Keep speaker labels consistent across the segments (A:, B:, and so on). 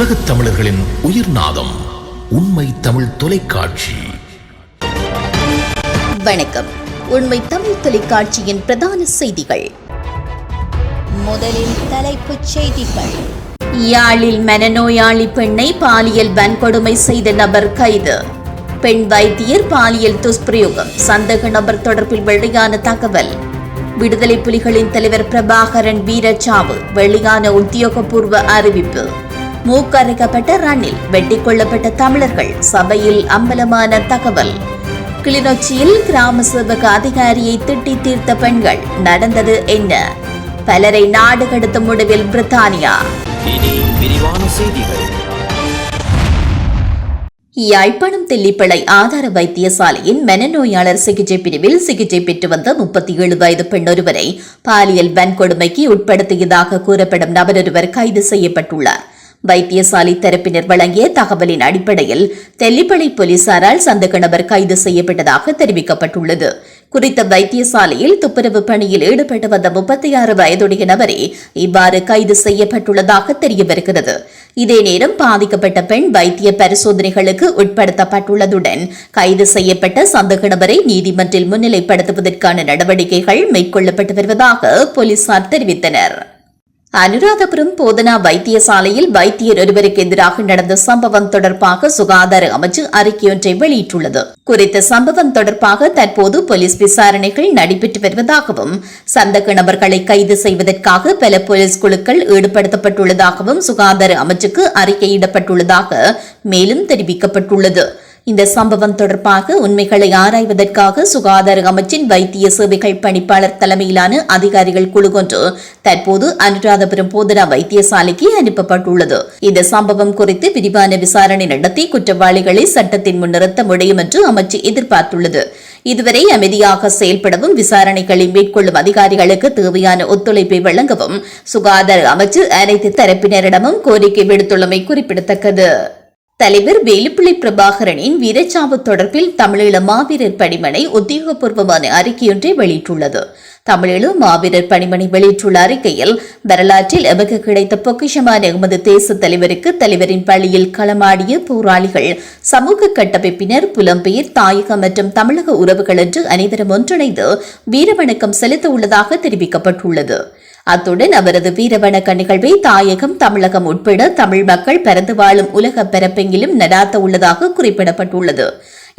A: உலகத் தமிழர்களின் உயிர் நாதம் உண்மை தமிழ் தொலைக்காட்சி.
B: வணக்கம். உண்மை தமிழ் தொலைக்காட்சியின் பிரதான செய்திகள். முதலில் தலைப்புச் செய்திகள். யாழில் மனநோயாளி பெண்ணை பாலியல் வன்கொடுமை செய்த நபர் கைது. பெண் வைத்தியர் பாலியல் துஷ்பிரயோகம். சந்தேக நபர் தொடர்பில் வெளியான தகவல். விடுதலை புலிகளின் தலைவர் பிரபாகரன் வீரச்சாவு. வெளியான உத்தியோகபூர்வ அறிவிப்பு. மூக்கரைக்கப்பட்ட ரன்னில் வெட்டிக் கொள்ளப்பட்ட தமிழர்கள் சபையில் அம்பலமான தகவல். கிளிநொச்சியில் கிராம சேவக அதிகாரியை திட்டி தீர்த்த பெண்கள் நடந்தது என்ன? பலரை நாடு கடத்தும் முடிவில் பிரித்தானியா? யாழ்ப்பாணம் தெல்லிப்பளை ஆதார வைத்தியசாலையின் மனநோயாளர் சிகிச்சை பிரிவில் சிகிச்சை பெற்று வந்த முப்பத்தி ஏழு வயது பெண்ணொருவரை பாலியல் வன்கொடுமைக்கு உட்படுத்தியதாக கூறப்படும் நபரொருவர் கைது செய்யப்பட்டுள்ளார். வைத்தியசாலை தரப்பினர் வழங்கிய தகவலின் அடிப்படையில் தெல்லிப்பளை போலீசாரால் சந்த நபர் கைது செய்யப்பட்டதாக தெரிவிக்கப்பட்டுள்ளது. குறித்த வைத்தியசாலையில் துப்புரவு பணியில் ஈடுபட்டு வந்த முப்பத்தி ஆறு வயதுடைய நபரே இவ்வாறு கைது செய்யப்பட்டுள்ளதாக தெரிய வருகிறது இதே நேரம் பாதிக்கப்பட்ட பெண் வைத்திய பரிசோதனைகளுக்கு உட்படுத்தப்பட்டுள்ளதுடன் கைது செய்யப்பட்ட சந்தேக நபரை நீதிமன்றில் முன்னிலைப்படுத்துவதற்கான நடவடிக்கைகள் மேற்கொள்ளப்பட்டு வருவதாக போலீசார் தெரிவித்தனர். அனுராதபுரம் போதனா வைத்தியசாலையில் வைத்தியர் ஒருவருக்கு எதிராக நடந்த சம்பவம் தொடர்பாக சுகாதார அமைச்சு அறிக்கையொன்றை வெளியிட்டுள்ளது. குறித்த சம்பவம் தொடர்பாக தற்போது போலீஸ் விசாரணைகள் நடைபெற்று வருவதாகவும் சந்தக நபர்களை கைது செய்வதற்காக பல போலீஸ் குழுக்கள் ஈடுபடுத்தப்பட்டுள்ளதாகவும் சுகாதார அமைச்சுக்கு அறிக்கையிடப்பட்டுள்ளதாக மேலும் தெரிவிக்கப்பட்டுள்ளது. இந்த சம்பவம் தொடர்பாக உண்மைகளை ஆராய்வதற்காக சுகாதார அமைச்சின் வைத்திய சேவைகள் பணிப்பாளர் தலைமையிலான அதிகாரிகள் குழு ஒன்று தற்போது அனுராதபுரம் போதனா வைத்தியசாலைக்கு அனுப்பப்பட்டுள்ளது. இந்த சம்பவம் குறித்து விரிவான விசாரணை நடத்தி குற்றவாளிகளை சட்டத்தின் முன் நிறுத்த முடியும் என்று அமைச்சு எதிர்பார்த்துள்ளது. இதுவரை அமைதியாக செயல்படவும் விசாரணைகளை மேற்கொள்ளும் அதிகாரிகளுக்கு தேவையான ஒத்துழைப்பை வழங்கவும் சுகாதார அமைச்சு அனைத்து தரப்பினரிடமும் கோரிக்கை விடுத்துள்ளமை குறிப்பிடத்தக்கது. தலைவர் வேலுப்பிள்ளை பிரபாகரனின் வீரச்சாவு தொடர்பில் தமிழீழ மாவீரர் பணிமனை உத்தியோகபூர்வமான அறிக்கையொன்றை வெளியிட்டுள்ளது. தமிழீழ மாவீரர் பணிமனை வெளியிட்டுள்ள அறிக்கையில் வரலாற்றில் எமக்கு கிடைத்த பொக்கிஷமான எமது தேச தலைவருக்கு தலைவரின் பள்ளியில் களமாடிய போராளிகள் சமூக கட்டமைப்பினர் புலம்பெயர் தாயகம் மற்றும் தமிழக உறவுகள் என்று அனைவரும் ஒன்றிணைந்து வீரவணக்கம் செலுத்த உள்ளதாக தெரிவிக்கப்பட்டுள்ளது. அத்துடன் அவரது வீரவணக்க நிகழ்வை தாயகம் தமிழகம் உட்பட தமிழ் மக்கள் பரந்து வாழும் உலக பரப்பெங்கிலும் நடாத்த உள்ளதாக குறிப்பிடப்பட்டுள்ளது.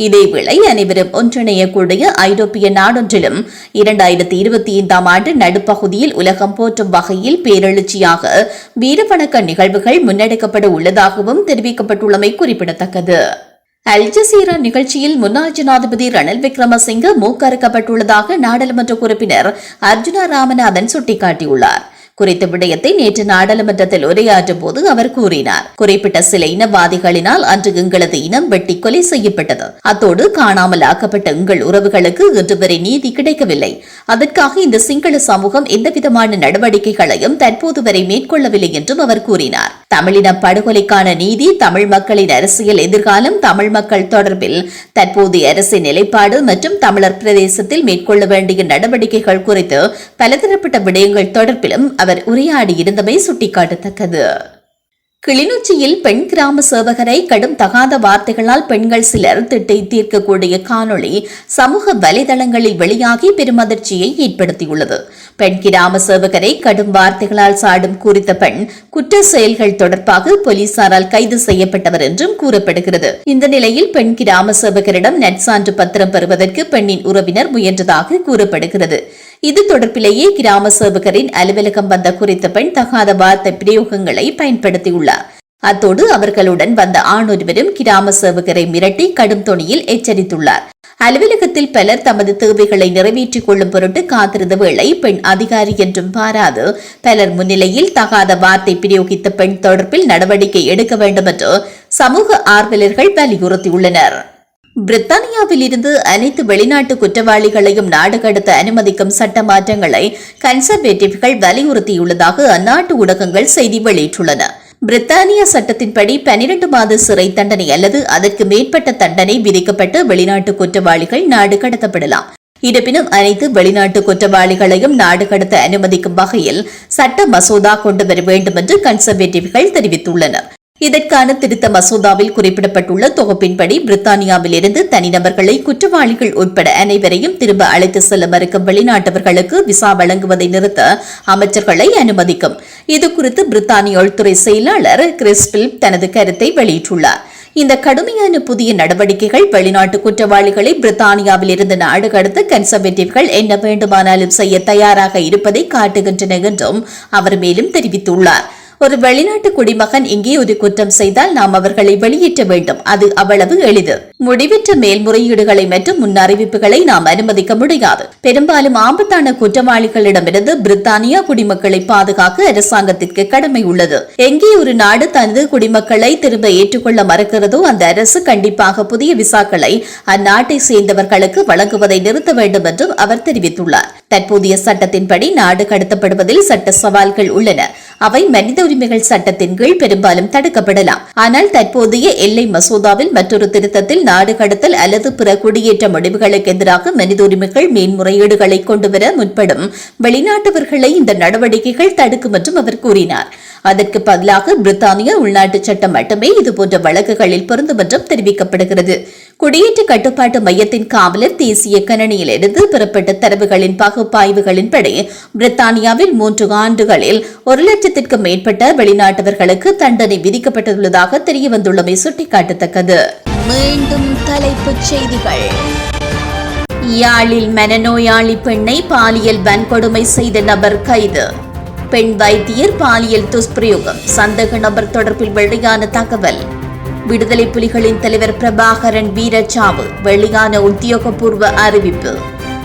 B: இதேவேளை அனைவரும் ஒன்றிணையக்கூடிய ஐரோப்பிய நாடொன்றிலும் இரண்டாயிரத்தி இருபத்தி ஐந்தாம் ஆண்டு நடுப்பகுதியில் உலகம் போற்றும் வகையில் பேரெழுச்சியாக வீரவணக்க நிகழ்வுகள் முன்னெடுக்கப்பட உள்ளதாகவும் தெரிவிக்கப்பட்டுள்ளமை குறிப்பிடத்தக்கது. அல் ஜசீரா நிகழ்ச்சியில் முன்னாள் ஜனாதிபதி ரணில் விக்ரமசிங்க மூக்கறுக்கப்பட்டுள்ளதாக நாடாளுமன்ற உறுப்பினர் அர்ஜுனா ராமநாதன் சுட்டிக்காட்டியுள்ளார். குறித்த விடயத்தை நேற்று நாடாளுமன்றத்தில் உரையாற்றும் போது அவர் கூறினார். குறிப்பிட்ட சில இனவாதிகளினால் அன்று எங்களது இனம் வெட்டி கொலை செய்யப்பட்டது. அத்தோடு காணாமல் ஆக்கப்பட்ட எங்கள் உறவுகளுக்கு இன்று வரை நீதி கிடைக்கவில்லை. அதற்காக இந்த சிங்கள சமூகம் எந்தவிதமான நடவடிக்கைகளையும் தற்போது வரை மேற்கொள்ளவில்லை என்றும் அவர் கூறினார். தமிழின படுகொலைக்கான நீதி தமிழ் மக்களின் அரசியல் எதிர்காலம் தமிழ் மக்கள் தொடர்பில் தற்போதைய அரசின் நிலைப்பாடு மற்றும் தமிழர் பிரதேசத்தில் மேற்கொள்ள வேண்டிய நடவடிக்கைகள் குறித்து பலதரப்பட்ட விடயங்கள் தொடர்பிலும் அவர் அவர் உரையாடி இருந்தமை சுட்டிக்காட்டத்தக்கது. கிளிநொச்சியில் பெண் கிராம சேவகரை கடும் தகாத வார்த்தைகளால் பெண்கள் சிலர் திட்டை தீர்க்கக்கூடிய காணொளி சமூக வலைதளங்களில் வெளியாகி பெரும் அதிர்ச்சியை ஏற்படுத்தியுள்ளது. பெண் கிராம சேவகரை கடும் வார்த்தைகளால் சாடும் குறித்த பெண் குற்ற செயல்கள் தொடர்பாக போலீசாரால் கைது செய்யப்பட்டவர் என்றும் கூறப்படுகிறது. இந்த நிலையில் பெண் கிராம சேவகரிடம் நெட்சான்று பத்திரம் பெறுவதற்கு பெண்ணின் உறவினர் முயன்றதாக கூறப்படுகிறது. இது தொடர்பிலேயே கிராம சேவகரின் அலுவலகம் வந்த குறித்த பெண் தகாத வார்த்தை பிரயோகங்களை பயன்படுத்தியுள்ளார். அத்தோடு அவர்களுடன் வந்த ஆணொருவரும் கிராம சேவகரை மிரட்டி கடும் துணியில் எச்சரித்துள்ளார். அலுவலகத்தில் பலர் தமது தேவைகளை நிறைவேற்றிக் கொள்ளும் பொருட்டு காத்திருந்த வேளை பெண் அதிகாரி என்றும் பாராது பலர் முன்னிலையில் தகாத வார்த்தை பிரயோகித்த பெண் தொடர்பில் நடவடிக்கை எடுக்க வேண்டும் என்று சமூக ஆர்வலர்கள் வலியுறுத்தியுள்ளனர். பிரித்தானியாவில் இருந்து அனைத்து வெளிநாட்டு குற்றவாளிகளையும் நாடு கடத்த அனுமதிக்கும் சட்ட மாற்றங்களை கன்சர்வேட்டிவ்கள் வலியுறுத்தியுள்ளதாக அந்நாட்டு ஊடகங்கள் செய்தி வெளியிட்டுள்ளன. பிரித்தானிய சட்டத்தின்படி பனிரெண்டு மாத சிறை தண்டனை அல்லது அதற்கு மேற்பட்ட தண்டனை விதிக்கப்பட்டு வெளிநாட்டு குற்றவாளிகள் நாடு கடத்தப்படலாம். இருப்பினும் அனைத்து வெளிநாட்டு குற்றவாளிகளையும் நாடு கடத்த அனுமதிக்கும் வகையில் சட்ட மசோதா கொண்டு வர வேண்டும் என்று கன்சர்வேட்டிவ்கள் தெரிவித்துள்ளனர். இதற்கான திருத்த மசோதாவில் குறிப்பிடப்பட்டுள்ள தொகுப்பின்படி பிரித்தானியாவிலிருந்து தனிநபர்களை குற்றவாளிகள் உட்பட அனைவரையும் திரும்ப அழைத்து செல்ல மறுக்கும் வெளிநாட்டவர்களுக்கு விசா வழங்குவதை நிறுத்த அமைச்சர்களை அனுமதிக்கும். இதுகுறித்து பிரித்தானிய உள்துறை செயலாளர் கிறிஸ் பிலிப் தனது கருத்தை வெளியிட்டுள்ளார். இந்த கடுமையான புதிய நடவடிக்கைகள் வெளிநாட்டு குற்றவாளிகளை பிரித்தானியாவில் இருந்து நாடு கடத்த கன்சர்வேட்டிவ்கள் என்ன வேண்டுமானாலும் செய்ய தயாராக இருப்பதை காட்டுகின்றன என்றும் அவர் மேலும் தெரிவித்துள்ளார். ஒரு வெளிநாட்டு குடிமகன் இங்கே ஒரு குற்றம் செய்தால் நாம் அவர்களை வெளியேற்ற வேண்டும். அது அவ்வளவு எளிது. முடிவற்ற மேல்முறையீடுகளை மற்றும் முன்னறிவிப்புகளை நாம் அனுமதிக்க முடியாது. பெரும்பாலும் ஆபத்தான குற்றவாளிகளிடமிருந்து பிரித்தானியா குடிமக்களை பாதுகாக்க அரசாங்கத்திற்கு கடமை உள்ளது. எங்கே ஒரு நாடு தனது குடிமக்களை திரும்ப ஏற்றுக்கொள்ள மறுக்கிறதோ அந்த அரசு கண்டிப்பாக புதிய விசாக்களை அந்நாட்டை சேர்ந்தவர்களுக்கு வழங்குவதை நிறுத்த வேண்டும் என்றும் அவர் தெரிவித்துள்ளார். தற்போதைய சட்டத்தின்படி நாடு கடத்தப்படுவதில் சட்ட சவால்கள் உள்ளன. அவை மனித உரிமைகள் சட்டத்தின் கீழ் பெரும்பாலும் தடுக்கப்படலாம். ஆனால் தற்போதைய எல்லை மசோதாவில் மற்றொரு திருத்தத்தில் நாடு கடத்தல் அல்லது பிற குடியேற்ற முடிவுகளுக்கு எதிராக மனித உரிமைகள் மேன்முறையீடுகளை கொண்டுவர முற்படும். வெளிநாட்டவர்களை இந்த நடவடிக்கைகள் தடுக்கும் என்றும் அவர் கூறினார். அதற்கு பதிலாக பிரித்தானிய உள்நாட்டு சட்டம் மட்டுமே இதுபோன்ற வழக்குகளில் பொருந்தும் என்றும் தெரிவிக்கப்படுகிறது. குடியேற்ற கட்டுப்பாட்டு மையத்தின் காவலர் தேசிய கணனியிலிருந்து பெறப்பட்ட தரவுகளின் பகுப்பாய்வுகளின்படி பிரித்தானியாவில் மூன்று ஆண்டுகளில் ஒரு லட்சத்திற்கும் மேற்பட்ட வெளிநாட்டவர்களுக்கு தண்டனை விதிக்கப்பட்டுள்ளதாக தெரியவந்துள்ளமை சுட்டிக்காட்டத்தக்கது. மீண்டும் தலைப்புச் செய்திகள். யாழில் மனநோயாளி பெண்ணை பாலியல் வன்கொடுமை செய்த நபர் கைது. பெண் வைத்தியர் பாலியல் துஷ்பிரயோகம். சந்தேக நபர் தொடர்பில் வெளியான தகவல். விடுதலை புலிகளின் தலைவர் பிரபாகரன் வீரச்சாவு வெளியான உத்தியோகபூர்வ அறிவிப்பு.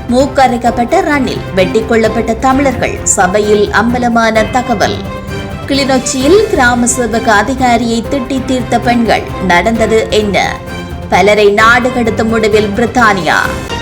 B: மூக்கரைக்கப்பட்ட ரன்னில் வெட்டிக் கொள்ளப்பட்ட தமிழர்கள் சபையில் அம்பலமான தகவல். கிளிநொச்சியில் கிராம சேவக அதிகாரியை திட்டி தீர்த்த பெண்கள் நடந்தது என்ன? பலரை நாடு கடத்தும் முடிவில் பிரித்தானியா?